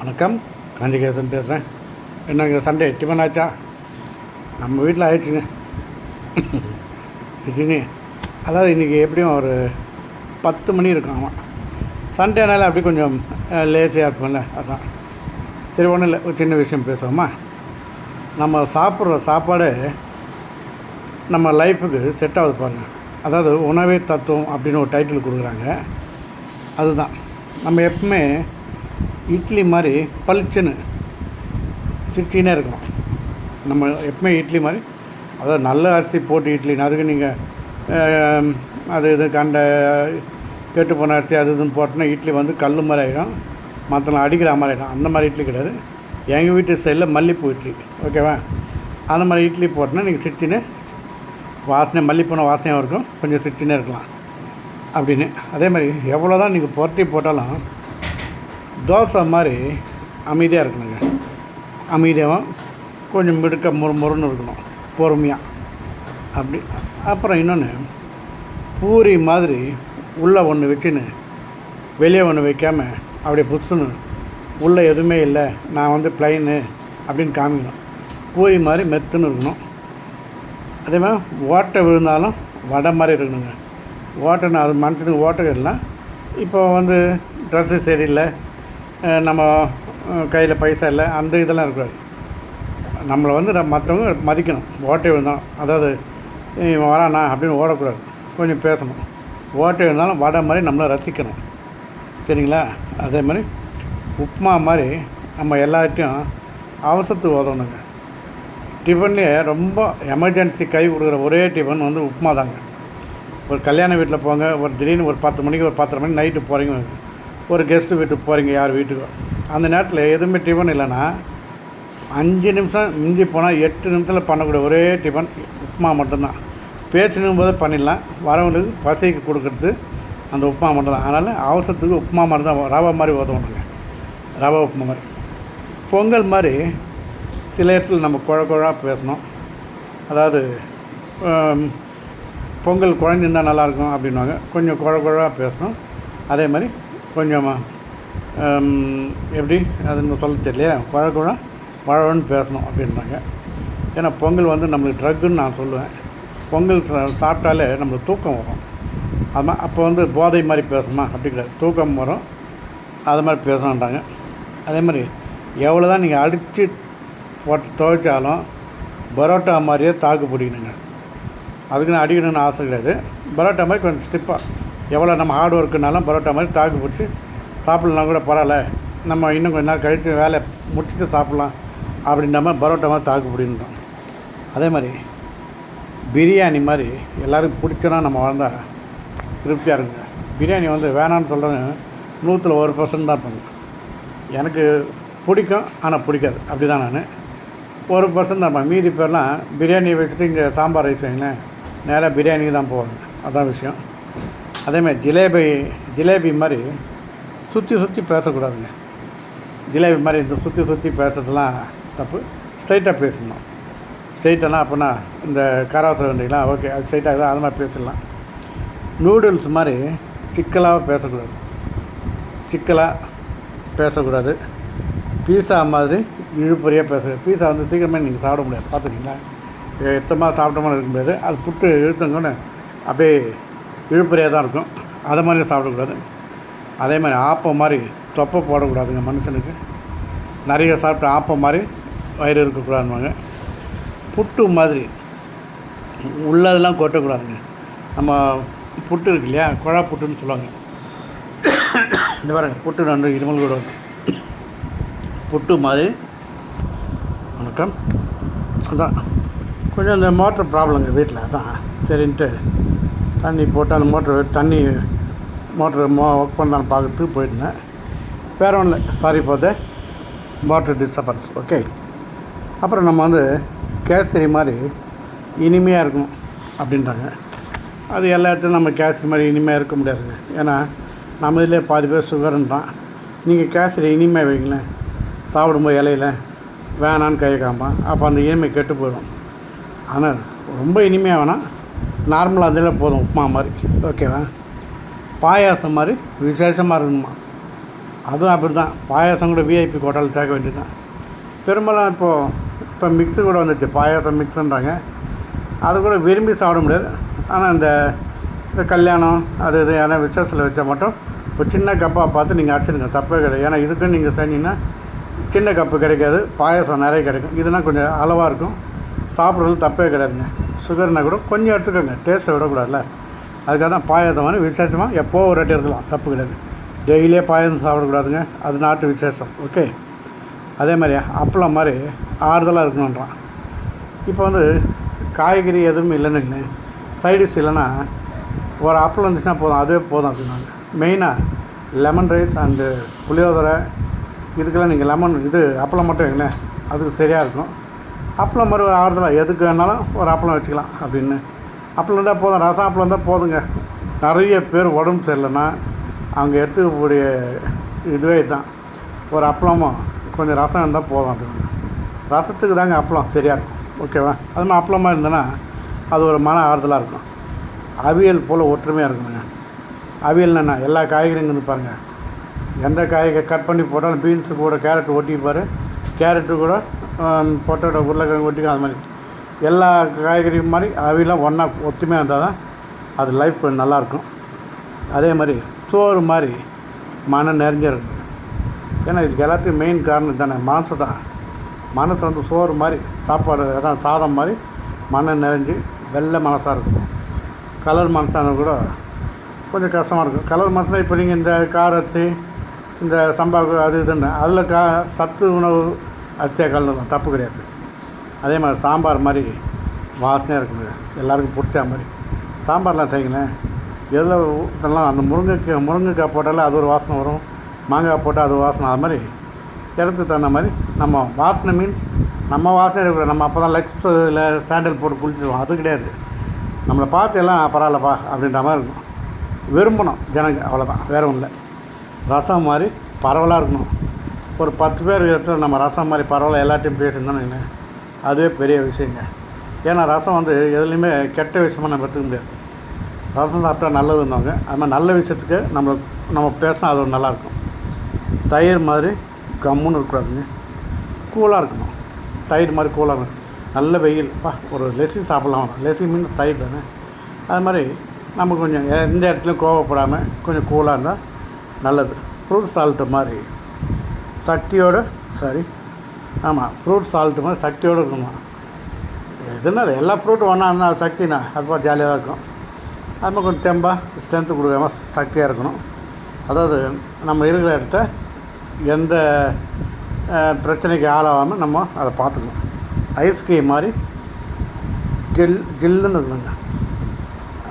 வணக்கம். காஞ்சிகேசன் பேசுகிறேன் என்னங்க சண்டே? டிஃபன் ஆச்சா? நம்ம வீட்டில் ஆயிடுச்சுங்க. திடீர்னு அதாவது இன்றைக்கி எப்படியும் ஒரு பத்து மணி இருக்கும் அவன் சண்டேனால அப்படி கொஞ்சம் லேசியாக இருப்போம்ல அதான். சரி ஒன்றும் இல்லை. ஒரு சின்ன விஷயம் பேசுவோமா? நம்ம சாப்பிட்ற சாப்பாடு நம்ம லைஃபுக்கு செட் ஆகுது பாருங்கள் அதாவது உணவே தத்துவம் அப்படின்னு ஒரு டைட்டில் கொடுக்குறாங்க. அதுதான். நம்ம எப்பவுமே இட்லி மாதிரி பளிச்சுன்னு சிட்டினே இருக்கும். நம்ம எப்பவுமே இட்லி மாதிரி அதாவது நல்ல அரிசி போட்டு இட்லின்னு அதுக்கு நீங்கள் அது இது கண்ட கெட்டு போன அரிசி அது இதுன்னு போட்டோன்னா இட்லி வந்து கல் மாதிரி ஆகிடும் மற்றவங்க அடிக்கிற மாதிரி ஆகிடும் அந்த மாதிரி இட்லி கிடையாது. எங்கள் வீட்டு ஸ்டைலில் மல்லிப்பூ இட்லி ஓகேவா அந்த மாதிரி இட்லி போட்டோன்னா நீங்கள் சிட்டின்னு வாசனை மல்லிப்பூன வாசனையாக இருக்கும். கொஞ்சம் சிட்டினே இருக்கலாம். அப்படின்னு. அதே மாதிரி எவ்வளோ தான் நீங்கள் புரட்டி போட்டாலும் தோசை மாதிரி அமைதியாக இருக்கணுங்க. அமைதியாகவும் கொஞ்சம் மிடுக்க முறு முறுன்னு இருக்கணும். பொறுமையாக அப்படி அப்புறம் இன்னொன்று பூரி மாதிரி உள்ளே ஒன்று வச்சுன்னு வெளியே ஒன்று வைக்காம அப்படியே புதுசுன்னு உள்ளே எதுவுமே இல்லை நான் வந்து பிளைனு அப்படின்னு காமிக்கணும். பூரி மாதிரி மெத்துன்னு இருக்கணும். அதே மாதிரி ஓட்டை விழுந்தாலும் வடை மாதிரி இருக்கணுங்க. ஓட்டைன்னு அது மனுஷனுக்கு ஓட்டை இல்லை இப்போ வந்து ட்ரெஸ்ஸு சரியில்லை நம்ம கையில் பைசா இல்லை அந்த இதெல்லாம் இருக்காது. நம்மளை வந்து மற்றவங்க மதிக்கணும். ஓட்டை விழுந்தாலும் அதாவது இவன் வரானா? அப்படின்னு ஓடக்கூடாது. கொஞ்சம் பேசணும். ஓட்டை விழுந்தாலும் வடை மாதிரி நம்மளை ரசிக்கணும். சரிங்களா? அதே மாதிரி உப்புமா மாதிரி நம்ம எல்லார்ட்டையும் அவசரத்துக்கு ஓதணுங்க டிஃபன்லேயே ரொம்ப எமர்ஜென்சி கை கொடுக்குற ஒரே டிஃபன் வந்து உப்மா தாங்க. ஒரு கல்யாண வீட்டில் போங்க ஒரு திடீர்னு ஒரு பத்து மணிக்கு ஒரு பத்தரை மணிக்கு நைட்டு போகிறீங்க ஒரு கெஸ்ட்டு வீட்டுக்கு போகிறீங்க யார் வீட்டுக்கோ? அந்த நேரத்தில் எதுவுமே டிஃபன் இல்லைன்னா அஞ்சு நிமிஷம் மிஞ்சி போனால் எட்டு நிமிஷத்தில் பண்ணக்கூடிய ஒரே டிஃபன் உப்புமா மட்டும்தான். பேசணும் போதே பண்ணிடலாம். வரவங்களுக்கு பசிக்கு கொடுக்கறது அந்த உப்புமா மட்டும்தான். அதனால் அவசரத்துக்கு உப்புமா மாதிரி தான் ரவா மாதிரி உதவணுங்க ரவா உப்புமா மாதிரி. பொங்கல் மாதிரி சில இடத்துல நம்ம குழ குழா பேசணும். அதாவது பொங்கல் குழஞ்சிருந்தால் நல்லாயிருக்கும் அப்படின்வாங்க கொஞ்சம் குழ குழாக பேசணும். அதே மாதிரி கொஞ்சம் எப்படி? அதுன்னு சொல்ல தெரியலையா. குழ குழ பேசணும் அப்படின்றாங்க ஏன்னா பொங்கல் வந்து நம்மளுக்கு ட்ரக்குன்னு நான் சொல்லுவேன். பொங்கல் சாப்பிட்டாலே நம்மளுக்கு தூக்கம் வரும். ஆமாம் அப்போ வந்து போதை மாதிரி பேசணுமா அப்படி கிடையாது. தூக்கம் வரும். அது மாதிரி பேசணுன்றாங்க. அதே மாதிரி எவ்வளோ தான் நீங்கள் அடித்து போட்டு துவைச்சாலும் பரோட்டா மாதிரியே தாக்கு பிடிக்கணுங்க. அதுக்குன்னு அடிக்கணும்னு ஆசை கிடையாது. பரோட்டா மாதிரி கொஞ்சம் ஸ்டிப்பாக எவ்வளோ நம்ம ஹார்ட் ஒர்க்குனாலும் பரோட்டா மாதிரி தாக்கு பிடிச்சி சாப்பிட்லாம் கூட பரவாயில்ல. நம்ம இன்னும் கொஞ்ச நேரம் கழித்து வேலை முடிச்சுட்டு சாப்பிட்லாம் அப்படின்ற மாதிரி பரோட்டா மாதிரி தாக்கு பிடிக்கணும் அதே மாதிரி பிரியாணி மாதிரி எல்லாருக்கும் பிடிச்சனா நம்ம வாழ்ந்தால் திருப்தியாக இருக்குங்க பிரியாணி வந்து வேணான்னு சொல்கிறேன் நூற்றில் ஒரு பர்சன்ட் தான் இருப்பாங்க எனக்கு பிடிக்கும் ஆனால் பிடிக்காது. அப்படி தான் நான். ஒரு பர்சன்ட் தான் இருப்பேன் மீதி பேர்லாம் பிரியாணி வச்சுட்டு இங்கே சாம்பார் ரைஸ் வைங்களேன் நேராக பிரியாணிக்கு தான் போவாங்க. அதான் விஷயம். அதேமாதிரி ஜிலேபி ஜிலேபி மாதிரி சுற்றி சுற்றி பேசக்கூடாதுங்க. ஜிலேபி மாதிரி இந்த சுற்றி சுற்றி பேசுறதுலாம் தப்பு. ஸ்ட்ரைட்டாக பேசணும். ஸ்ட்ரைட்டானா அப்படின்னா இந்த கராசை வண்டிலாம் ஓகே அது ஸ்ட்ரைட்டாக தான் அது மாதிரி பேசிடலாம். நூடுல்ஸ் மாதிரி சிக்கலாக பேசக்கூடாது. சிக்கலாக பேசக்கூடாது. பீஸா மாதிரி இழுப்பறியாக பேச பீஸா வந்து சீக்கிரமே நீங்கள் சாப்பிட முடியாது. பார்த்துக்கிங்களா எத்தமாக சாப்பிட்டோம்னு இருக்க முடியாது அது புட்டு இழுத்தங்கன்னு அப்படியே இழுப்புறையாக தான் இருக்கும். அதை மாதிரி சாப்பிடக்கூடாது. அதே மாதிரி ஆப்பம் மாதிரி தொப்பை போடக்கூடாதுங்க மனுஷனுக்கு. நிறைய சாப்பிட்டு ஆப்பம் மாதிரி வயிறு இருக்கக்கூடாதுவாங்க புட்டு மாதிரி உள்ளதெல்லாம் கொட்டக்கூடாதுங்க. நம்ம புட்டு இருக்கு இல்லையா? குழா புட்டுன்னு சொல்லுவாங்க. இந்த பாருங்க புட்டு நன்று இருமல் கூட புட்டு மாதிரி. வணக்கம். அதான். கொஞ்சம் இந்த மோட்டர் ப்ராப்ளங்க வீட்டில். அதான். சரின்ட்டு தண்ணி போட்டு அந்த மோட்ரு தண்ணி மோட்ரு மோ ஒர்க் பண்ணலான்னு பார்க்கறதுக்கு போயிருந்தேன். வேறு ஒன்றும் இல்லை. Sorry for the water disturbance okay அப்புறம் நம்ம வந்து கேசரி மாதிரி இனிமையாக இருக்கும் அப்படின்றாங்க. அது எல்லா இடத்துலையும் நம்ம கேசரி மாதிரி இனிமையாக இருக்க முடியாதுங்க. ஏன்னா நம்ம இதில் பாதி பேர் சுகருன்றான். நீங்கள் கேசரி இனிமையாக வைங்களேன். சாப்பிடும்போது இலையில வேணான்னு கை காம்பான். அப்போ அந்த இனிமை கெட்டு போயிடும். ஆனால் ரொம்ப இனிமையாக வேணாம். நார்மலாக அதில் போதும் உப்புமா மாதிரி. ஓகேவா பாயாசம் மாதிரி விசேஷமாக இருக்கணுமா? அதுவும் அப்படி தான் பாயாசம் கூட விஐபி கோட்டாவில் சேர்க்க வேண்டியது தான் பெரும்பாலும் இப்போது இப்போ மிக்ஸு கூட வந்துச்சு பாயாசம் மிக்ஸுன்றாங்க அது கூட விரும்பி சாப்பிட முடியாது. ஆனால் இந்த இந்த கல்யாணம் அது இது ஏன்னா விசேஷத்தில் வச்சா மட்டும் இப்போ சின்ன கப்பாக பார்த்து நீங்கள் அடிச்சிடுங்க. தப்பே கிடையாது. ஏன்னா இதுக்குன்னு நீங்கள் செஞ்சீங்கன்னா சின்ன கப்பு கிடைக்காது. பாயாசம் நிறைய கிடைக்கும். இதுனால் கொஞ்சம் அளவாக இருக்கும். சாப்பிட்றது தப்பே கிடையாதுங்க. சுகர்னா கூட கொஞ்சம் எடுத்துக்கோங்க. டேஸ்ட்டை விடக்கூடாதுல்ல. அதுக்காக தான் பாயாசம் விசேஷமாக எப்போ ஒரு ரெட்டி இருக்கலாம் தப்பு கிடையாது. டெய்லியே பாயாசம் சாப்பிடக்கூடாதுங்க. அது நாட்டு விசேஷம். ஓகே அதே மாதிரி அப்பளம் மாதிரி ஆறுதலாக இருக்கணுன்றான். இப்போ வந்து காய்கறி எதுவும் இல்லைன்னு சைடிஷ் இல்லைன்னா ஒரு அப்பளம் இருந்துச்சுன்னா போதும். அதுவே போதும் அப்படின்னாங்க. மெயினாக லெமன் ரைஸ் அண்டு புளியோதரை இதுக்கெல்லாம் நீங்கள் லெமன் இது அப்பளம் மட்டும் வைங்களேன். அதுக்கு சரியாக இருக்கும் அப்பளம் மாதிரி ஒரு ஆறுதலாக எதுக்கு வேணாலும் ஒரு அப்பளம் வச்சுக்கலாம் அப்படின்னு. அப்பளம் இருந்தால் போதும் ரசம் அப்பளம் இருந்தால் போதுங்க. நிறைய பேர் உடம்பு சரியில்லைன்னா அவங்க எடுத்துக்கக்கூடிய இதுவே தான் ஒரு அப்பளமும் கொஞ்சம் ரசம் இருந்தால் போதும் அப்படின்னு. ரசத்துக்கு தாங்க அப்பளம் சரியாக இருக்கும். ஓகேவா அது மாதிரி அப்பளமாக இருந்ததுன்னா அது ஒரு மன ஆறுதலாக இருக்கும். அவியல் போல் ஒற்றுமையாக இருக்குங்க அவியல்னா என்ன? எல்லா காய்கறியும் இருந்து பாருங்கள் எந்த காய்கறி கட் பண்ணி போட்டாலும் பீன்ஸு கூட கேரட் ஒட்டிப்பார். கேரட்டு கூட பொட்டேட்டோ உருளைக்கிழங்கு ஒட்டிக்கும் அது மாதிரி. எல்லா காய்கறியும் மாதிரி அவியெல்லாம் ஒன்றா ஒத்துமையாக இருந்தால் தான் அது லைஃப் நல்லாயிருக்கும் அதே மாதிரி சோறு மாதிரி மனம் நிறைஞ்சிருக்கும் ஏன்னா இதுக்கு எல்லாத்தையும் மெயின் காரணம் தானே மனசு தான். மனசு வந்து சோறு மாதிரி சாப்பாடு அதான் சாதம் மாதிரி மனம் நிறைஞ்சு வெள்ளை மனசாக இருக்கும். கலர் மனசான கூட கொஞ்சம் கஷ்டமாக இருக்கும். கலர் மனசுனா இப்போ நீங்கள் இந்த கார் அரிசி இந்த சம்பா அது இதுன்னு அதில் கா சத்து உணவு அரிசியாக கலந்துடலாம் தப்பு கிடையாது. அதே மாதிரி சாம்பார் மாதிரி வாசனையாக இருக்குங்க. எல்லாருக்கும் பிடிச்ச மாதிரி. சாம்பார்லாம் செய்யுங்களேன். எதில் ஊற்றலாம் அந்த முருங்கைக்காய் முருங்கைக்காய் போட்டாலே அது ஒரு வாசனை வரும். மாங்காய் போட்டால் அது வாசனை. அது மாதிரி இடத்துக்கு தகுந்த மாதிரி நம்ம வாசனை மீன்ஸ் நம்ம வாசனை இருக்கிற நம்ம அப்போ தான் லக்ஸ் இல்லை சாண்டல் போட்டு குளிச்சிடுவோம். அது கிடையாது. நம்மளை பார்த்து எல்லாம் பரவாயில்லப்பா அப்படின்ற மாதிரி இருக்கும். விரும்பணும் ஜனங்க அவ்வளோதான் வேறு ஒன்றும் இல்லை. ரசம் மாதிரி பரவலாக இருக்கணும். ஒரு பத்து பேர் இடத்துல நம்ம ரசம் மாதிரி பரவாயில்ல எல்லாத்தையும் பேசியிருந்தோம்னு அதுவே பெரிய விஷயங்க. ஏன்னா ரசம் வந்து எதுலேயுமே கெட்ட விஷயமா நம்ம எடுத்துக்க முடியாது. ரசம் சாப்பிட்டா நல்லதுன்னாங்க அது மாதிரி நல்ல விஷயத்துக்கு நம்ம நம்ம பேசினா அது ஒரு நல்லாயிருக்கும். தயிர் மாதிரி கம்முன்னு இருக்கக்கூடாதுங்க. கூலாக இருக்கணும். தயிர் மாதிரி கூலாக இருக்கணும். நல்ல வெயில். பா ஒரு லெசி சாப்பிட்லாம். லெசி மீன்ஸ் தயிர் தானே. அது மாதிரி நம்ம கொஞ்சம் எந்த இடத்துலையும் கோவப்படாமல் கொஞ்சம் கூலாக இருந்தால் நல்லது. ஃப்ரூட் சால்ட்டு மாதிரி. சக்தியோடு சரி ஆமாம் ஃப்ரூட் சால்ட்டு மாதிரி சக்தியோடு இருக்கணும் எதுனா அது எல்லா ஃப்ரூட்டும் ஒன்றா இருந்தால் அது சக்தினா அது பாட்டு ஜாலியாக தான் இருக்கும். அது மாதிரி கொஞ்சம் தெம்பாக ஸ்ட்ரென்த்து கொடுக்காம சக்தியாக இருக்கணும். அதாவது நம்ம இருக்கிற இடத்த எந்த பிரச்சனைக்கு ஆளாகாமல் நம்ம அதை பார்த்துக்கணும். ஐஸ்கிரீம் மாதிரி ஜில் ஜில்லுன்னு இருக்கணுங்க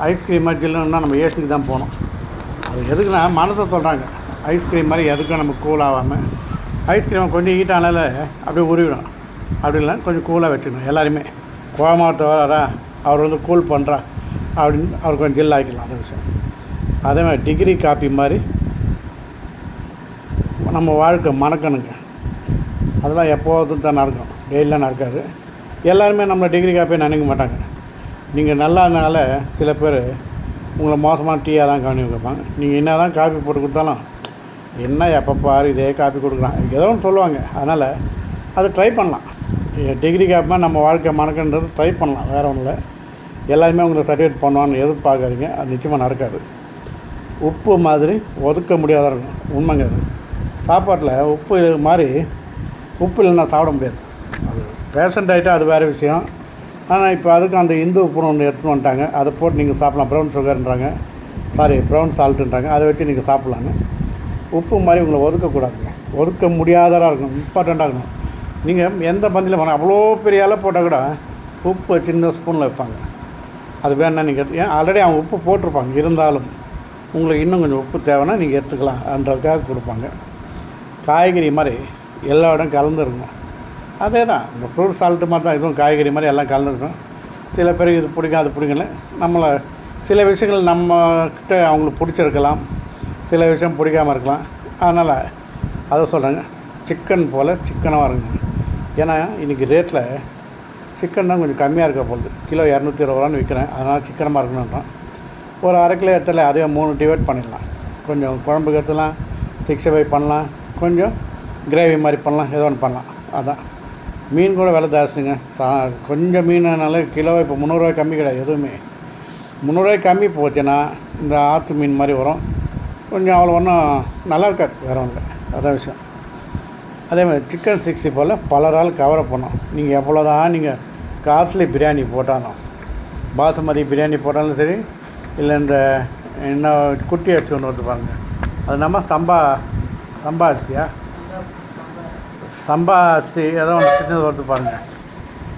ஐஸ்கிரீம் மாதிரி ஜில்லுன்னா நம்ம ஏசிக்கு தான் போகணும். அது எதுக்குன்னா மனசை சொல்கிறாங்க ஐஸ்கிரீம் மாதிரி எதுக்கும் நம்ம கூல் ஆகாமல் ஐஸ்கிரீமை கொஞ்சம் ஹீட் அப்படியே உருவிடும். அப்படி கொஞ்சம் கூலாக வச்சுக்கணும் எல்லாருமே. கோமாவத்தை வரா அவர் வந்து கூல் பண்ணுறா அப்படின்னு அவர் கொஞ்சம் ஜில் ஆக்கிடலாம் அந்த விஷயம். அதே மாதிரி டிகிரி காப்பி மாதிரி நம்ம வாழ்க்கை மணக்கணுங்க. அதெல்லாம் எப்போதும் தான் நடக்கும். டெய்லியெலாம் நடக்காது. எல்லாருமே நம்ம டிகிரி காப்பியை நினைக்க மாட்டாங்க. நீங்கள் நல்லா இருந்தனால சில பேர் உங்களை மோசமான டீயாக தான் கவனி வைப்பாங்க நீங்கள் என்ன தான் காப்பி போட்டு கொடுத்தாலும் என்ன எப்போ பாரு இதே காப்பி கொடுக்குறான். ஏதோ ஒன்று சொல்லுவாங்க. அதனால் அதை ட்ரை பண்ணலாம். டிகிரி காப்பிமா நம்ம வாழ்க்கை மணக்கன்றது ட்ரை பண்ணலாம். வேறு ஒன்றும் இல்லை. எல்லாருமே உங்களை சர்டிஃபிகேட் பண்ணுவான்னு எதிர்பார்க்காதீங்க. அது நிச்சயமாக நடக்காது. உப்பு மாதிரி ஒதுக்க முடியாத இருக்கும் உண்மைங்க அது. சாப்பாட்டில் உப்பு மாதிரி உப்பு இல்லைன்னா சாப்பிட முடியாது. அது பேஷண்ட் ஆகிட்டா அது வேறு விஷயம். ஆனால் இப்போ அதுக்கு அந்த இந்து உப்புன்னு ஒன்று எடுத்துன்னு வந்துட்டாங்க. அதை போட்டு நீங்கள் சாப்பிட்லாம். ப்ரௌன் சுகர்ன்றாங்க சாரி ப்ரௌன் சால்ட்டுன்றாங்க அதை வச்சு நீங்கள் சாப்பிட்லாங்க உப்பு மாதிரி உங்களை ஒதுக்கக்கூடாதுங்க. ஒதுக்க முடியாததாக இருக்கணும் இம்பார்ட்டண்ட்டாக இருக்கணும். நீங்கள் எந்த பந்தியில் போனால் அவ்வளோ பெரிய அளவு போட்டால் கூட உப்பு சின்ன ஸ்பூனில் வைப்பாங்க. அது வேணா நீங்கள் ஏன் ஆல்ரெடி அவங்க உப்பு போட்டிருப்பாங்க. இருந்தாலும் உங்களுக்கு இன்னும் கொஞ்சம் உப்பு தேவைன்னா நீங்கள் எடுத்துக்கலாம்ன்றதுக்காக கொடுப்பாங்க. காய்கறி மாதிரி எல்லா இடம் கலந்துருக்கும். அதே தான் இந்த ஃப்ரூட் சால்ட்டு மாதிரி தான் இதுவும் காய்கறி மாதிரி எல்லாம் கலந்துருக்கும். சில பேருக்கு இது பிடிக்கும் அது பிடிக்கல. நம்மளை சில விஷயங்கள் நம்மக்கிட்ட அவங்களுக்கு பிடிச்சிருக்கலாம். சில விஷயம் பிடிக்காம இருக்கலாம். அதனால் அதை சொல்கிறேங்க சிக்கன் போல் சிக்கனாக இருங்க ஏன்னா இன்றைக்கி ரேட்டில் சிக்கன் தான் கொஞ்சம் கம்மியாக இருக்க போகுது. கிலோ இரநூத்தி இருபது ரூபான்னு விற்கிறேன் அதனால் சிக்கனமாக இருக்கணுன்றான் ஒரு அரை கிலோ இடத்துல அதே மூணு டிவைட் பண்ணிடலாம். கொஞ்சம் குழம்புக்கு எடுத்துலாம் சிக்ஸ்டி ஃபைவ் பண்ணலாம். கொஞ்சம் கிரேவி மாதிரி பண்ணலாம். ஏதோ ஒன்று பண்ணலாம். அதான். மீன் கூட விலை ஜாஸ்திங்க. சா கொஞ்சம் மீனால கிலோ இப்போ முந்நூறுரூவா கம்மி கிடையாது. எதுவுமே. முந்நூறுரூவாய்க்கு கம்மி போச்சுன்னா இந்த ஆற்று மீன் மாதிரி வரும். கொஞ்சம் அவ்வளோ ஒன்றும் நல்லா இருக்காது வேறு ஒன்றும் அதான் விஷயம். அதே மாதிரி சிக்கன் சிக்ஸ்டி போல் பலரால் கவர் பண்ணோம். நீங்கள் எவ்வளோ தான் நீங்கள் காஸ்ட்லி பிரியாணி போட்டாலும் பாசுமதி பிரியாணி போட்டாலும் சரி இல்லை இந்த இன்னும் குட்டி அரிசி ஒன்று வருது பாருங்கள் அது நம்ம சம்பா சம்பா அரிசியா? சம்பா அரிசி ஏதோ ஒன்று சின்னது வருது பாருங்கள்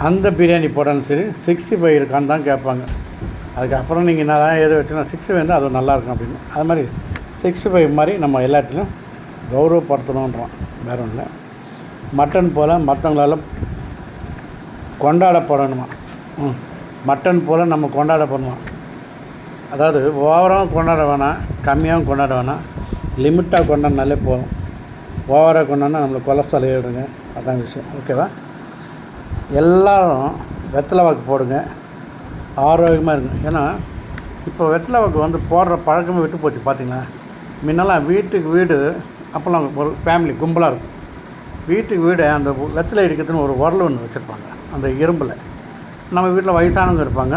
அந்த பிரியாணி போட்டாலும் சரி சிக்ஸ்டி ஃபைவ் இருக்கான்னு தான் கேட்பாங்க. அதுக்கப்புறம் நீங்கள் என்ன தான் எது வச்சுன்னா சிக்ஸ்டி ஃபைவ் அது நல்லா இருக்கும் அப்படின்னு. அது மாதிரி சிக்ஸ்டி ஃபைவ் மாதிரி நம்ம எல்லாத்துலேயும் கௌரவப்படுத்தணுன்றோம் வேற ஒன்றும் இல்லை. மட்டன் போல் மற்றவங்களால கொண்டாடப்படணுமா? ம். மட்டன் போல் நம்ம கொண்டாடப்படணுமா? அதாவது ஓவராகவும் கொண்டாட வேணாம் கம்மியாகவும் கொண்டாட வேணாம். லிமிட்டாக கொண்டாடினாலே போதும். ஓவராக கொண்டாடினா நம்மளுக்கு கொலஸ்ட்ரால் ஏறிடுங்க. அதான் விஷயம். ஓகேவா எல்லாரும் வெத்தலை வாக்கு போடுங்க. ஆரோக்கியமாக இருங்க. ஏன்னா இப்போ வெத்தலை வாக்கு வந்து போடுற பழக்கமே விட்டு போச்சு. பார்த்தீங்களா முன்னெல்லாம் வீட்டுக்கு வீடு அப்போல்லாம் ஒரு ஃபேமிலி கும்பலாக இருக்கும். வீட்டுக்கு வீடு அந்த வெத்தலை இடிக்கிறதுன்னு ஒரு உரல் ஒன்று வச்சுருப்பாங்க அந்த இரும்பில். நம்ம வீட்டில் வயசானவங்க இருப்பாங்க.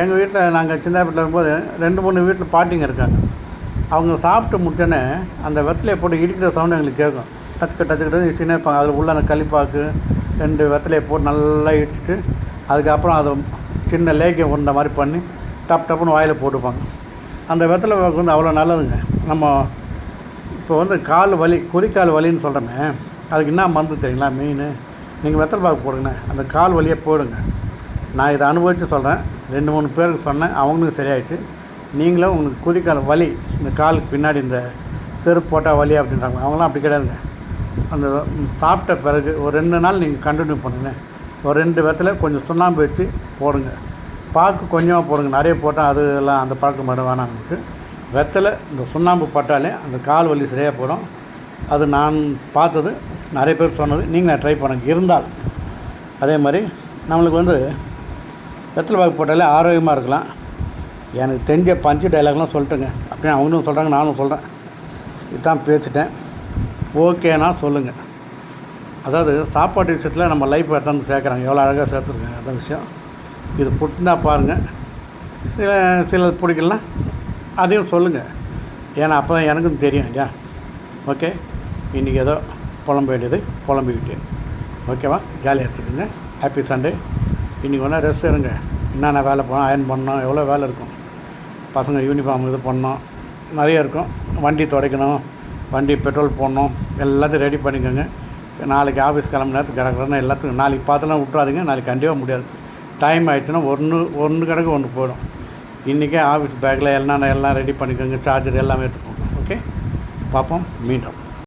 எங்கள் வீட்டில் நாங்கள் சின்ன வீட்டில் இருக்கும்போது ரெண்டு மூணு வீட்டில் பாட்டிங்க இருக்காங்க. அவங்க சாப்பிட்டு முடிச்சோன்னே அந்த வெத்தலையை போட்டு இடிக்கிற சவுண்டு எங்களுக்கு கேட்கும். டச்சுக்க டச்சுக்கிட்டு சின்ன இருப்பாங்க. அதில் உள்ள அந்த களிப்பாக்கு ரெண்டு வெத்தலையை போட்டு நல்லா இடிச்சிட்டு அதுக்கப்புறம் அதை சின்ன லேக்கியம் உண்ட மாதிரி பண்ணி டப் டப்புன்னு வாயில் போட்டுப்பாங்க. அந்த வெத்தலை வந்து அவ்வளோ நல்லதுங்க. நம்ம இப்போ வந்து கால் வலி குறிக்கால் வலின்னு சொல்கிறோமே அதுக்கு என்ன மருந்து தெரியுங்களா? மீன். நீங்கள் வெத்தலை பாக்கு போடுங்கண்ணே. அந்த கால் வலியை போடுங்க. நான் இதை அனுபவித்து சொல்கிறேன் ரெண்டு மூணு பேருக்கு சொன்னேன். அவங்களுக்கும் சரியாயிடுச்சு. நீங்களும் உங்களுக்கு குறிக்கால் வலி இந்த காலுக்கு பின்னாடி இந்த செருப்பு போட்டால் வலி அப்படின்றாங்க. அவங்களாம் அப்படி கிடையாதுங்க. அந்த சாப்பிட்ட பிறகு ஒரு ரெண்டு நாள் நீங்கள் கண்டினியூ பண்ணுங்க. ஒரு ரெண்டு வெத்தலை கொஞ்சம் சுண்ணாம்பு வச்சு போடுங்க. பாக்கு கொஞ்சமாக போடுங்க. நிறைய போட்டால் அது எல்லாம் அந்த பழக்கம் மட்டும் வேணாம் நமக்கு. வெத்தலை இந்த சுண்ணாம்பு பட்டாலே அந்த கால் வலி சரியாக போகிறோம் அது நான் பார்த்தது நிறைய பேர் சொன்னது நீங்களே ட்ரை பண்ணுங்க. இருந்தால் அதே மாதிரி நம்மளுக்கு வந்து வெத்தலை பாக்கு போட்டாலே ஆரோக்கியமாக இருக்கலாம். எனக்கு தெரிஞ்ச பஞ்சு டைலாக்லாம் சொல்லிட்டுங்க. அப்படின்னு அவங்களும் சொல்கிறாங்க நானும் சொல்கிறேன் இதான் பேசிட்டேன். ஓகேனா சொல்லுங்கள் அதாவது சாப்பாட்டு விஷயத்தில் நம்ம லைஃப் எடுத்தாந்து சேர்க்குறாங்க. எவ்வளோ அழகாக சேர்த்துருக்காங்க. அதான் விஷயம். இது பிடிச்சிருந்தா பாருங்கள் சில சிலது பிடிக்கலாம் அதையும் சொல்லுங்கள் ஏன்னா அப்போ தான் எனக்கும் தெரியும் இல்லையா ஓகே? இன்றைக்கி ஏதோ புலம்ப வேண்டியது புலம்பிக்கிட்டேன். ஓகேவா? ஜாலியாக எடுத்துக்கோங்க. ஹாப்பி சண்டே இன்றைக்கி ஒன்றா ரெஸ்ட் எடுங்க. என்னென்ன வேலை போனோம் அயன் பண்ணோம் எவ்வளோ வேலை இருக்கும்? பசங்க யூனிஃபார்ம் இது பண்ணோம் நிறைய இருக்கும். வண்டி துடைக்கணும் வண்டி பெட்ரோல் போடணும் எல்லாத்தையும் ரெடி பண்ணிக்கோங்க. நாளைக்கு ஆஃபீஸ் கிளம்புன நேரத்துக்கு கிடக்குறேன்னு எல்லாத்துக்கும் நாளைக்கு பார்த்துலாம் விட்றாதீங்க நாளைக்கு கண்டிப்பாக முடியாது. டைம் ஆகிடுச்சுன்னா ஒன்று ஒன்று கிடக்கு ஒன்று போயிடும். இன்றைக்கே ஆஃபீஸ் பேக்கில் என்னென்ன எல்லாம் ரெடி பண்ணிக்கோங்க சார்ஜர் எல்லாமே எடுத்துக்கோங்க. ஓகே பார்ப்போம் மீண்டும்.